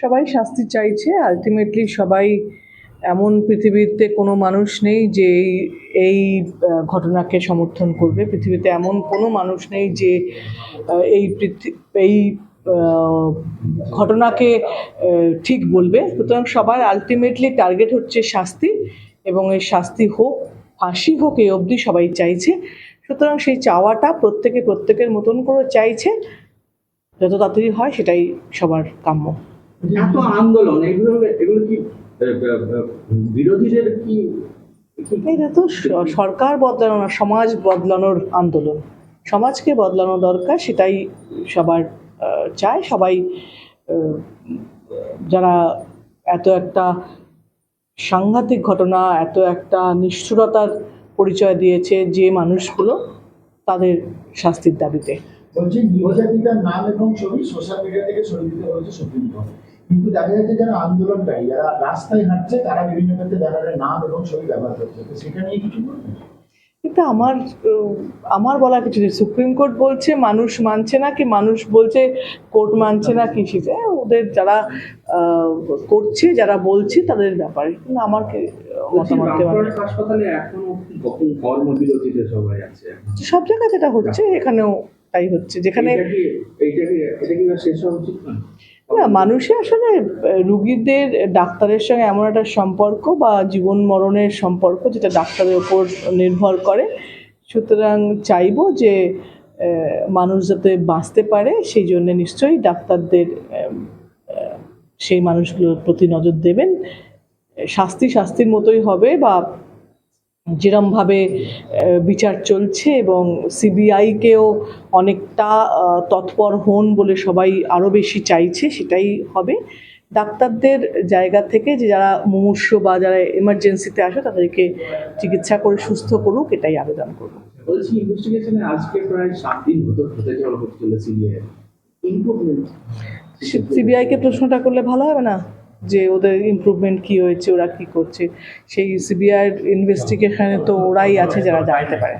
সবাই শাস্তি চাইছে। আলটিমেটলি সবাই এমন পৃথিবীতে কোনো মানুষ নেই যে এই ঘটনাকে সমর্থন করবে। পৃথিবীতে এমন কোনো মানুষ নেই যে এই এই ঘটনাকে ঠিক বলবে। সুতরাং সবার আলটিমেটলি টার্গেট হচ্ছে শাস্তি এবং এই শাস্তি হোক, ফাঁসি হোক, এই অবধি সবাই চাইছে। সুতরাং সেই চাওয়াটা প্রত্যেকে প্রত্যেকের মতন করে চাইছে। যত তাড়াতাড়ি হয় সেটাই সবার কাম্য। এত আন্দোলন এগুলো এগুলো কি বিরোধীদের কি এটা তো সরকার বদলানো না সমাজ বদলানোর আন্দোলন। সমাজকে বদলানো দরকার সেটাই সবার চায়। সবাই যারা এত একটা সাংঘাতিক ঘটনা এত একটা নিষ্ঠুরতার পরিচয় দিয়েছে যে মানুষগুলো তাদের শাস্তির দাবিতে। বলছি নাম এবং ছবি সোশ্যাল মিডিয়া থেকে সরিয়ে দিতে বলেছে সুপ্রিম কোর্ট কিন্তু দেখা যাচ্ছে যারা আন্দোলনকারী যারা রাস্তায় হাঁটছে তারা বিভিন্ন ক্ষেত্রে ব্যানারের নাম এবং ছবি ব্যবহার করছে। তো সেটা নিয়ে কিছু বলবেন? কিন্তু আমার আমার বলা কিছু নেই। সুপ্রিম কোর্ট বলছে মানুষ মানছে না কি মানুষ বলছে কোর্ট মানছে না কি সেটা ওদের যারা আহ, করছে যারা বলছে তাদের ব্যাপারে। কিন্তু আমার হাসপাতালে এখনও কর্মবিরতিতে সবাই আছে? সব জায়গায় যেটা হচ্ছে এখানেও তাই হচ্ছে। যেখানে না মানুষের আসলে রুগীদের ডাক্তারের সঙ্গে এমন একটা সম্পর্ক বা জীবন মরণের সম্পর্ক যেটা ডাক্তারের ওপর নির্ভর করে। সুতরাং চাইব যে মানুষ যাতে বাঁচতে পারে, সেই জন্য নিশ্চয়ই ডাক্তারদের সেই মানুষগুলোর প্রতি নজর দেবেন। শাস্তি শাস্তির মতোই হবে বা যেরমভাবে বিচার চলছে এবং সিবিআইকেও অনেকটা তৎপর হন বলে সবাই আরও বেশি চাইছে সেটাই হবে। ডাক্তারদের জায়গা থেকে যে যারা মুমূর্ষ বা যারা এমার্জেন্সিতে আসে তাদেরকে চিকিৎসা করে সুস্থ করুক এটাই আবেদন করব। বলছি ইনভেস্টিগেশনে আজকে প্রায় সাত দিন হতে হতে চলা সিবিআই। সিবিআইকে প্রশ্নটা করলে ভালো হবে না? যে ওদের ইম্প্রুভমেন্ট কি হয়েছে, ওরা কি করছে, সেই সিবিআই ইনভেস্টিগেশনে তো ওরাই আছে যারা জানতে পারে।